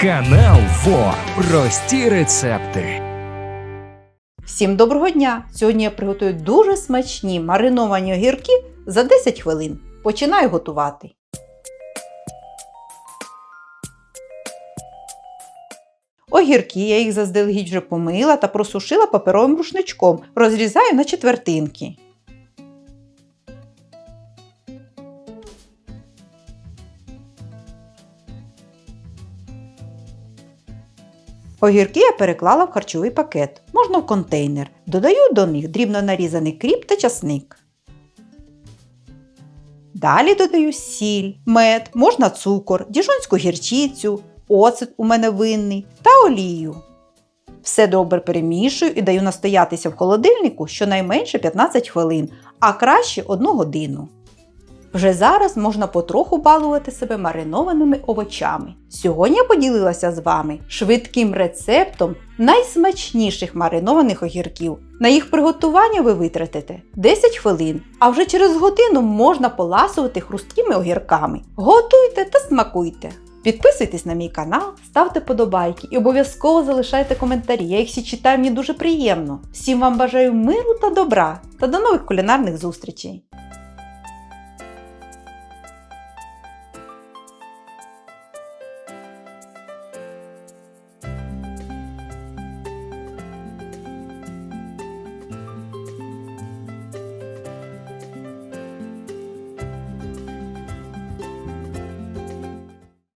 Канал ФО. Прості рецепти. Всім доброго дня! Сьогодні я приготую дуже смачні мариновані огірки за 10 хвилин. Починаю готувати. Огірки я їх заздалегідь вже помила та просушила паперовим рушничком. Розрізаю на четвертинки. Огірки я переклала в харчовий пакет, можна в контейнер. Додаю до них дрібно нарізаний кріп та часник. Далі додаю сіль, мед, можна цукор, діжонську гірчицю, оцет у мене винний та олію. Все добре перемішую і даю настоятися в холодильнику щонайменше 15 хвилин, а краще 1 годину. Вже зараз можна потроху балувати себе маринованими овочами. Сьогодні я поділилася з вами швидким рецептом найсмачніших маринованих огірків. На їх приготування ви витратите 10 хвилин, а вже через годину можна поласувати хрусткими огірками. Готуйте та смакуйте! Підписуйтесь на мій канал, ставте подобайки і обов'язково залишайте коментарі. Я їх всі читаю, мені дуже приємно. Всім вам бажаю миру та добра та до нових кулінарних зустрічей!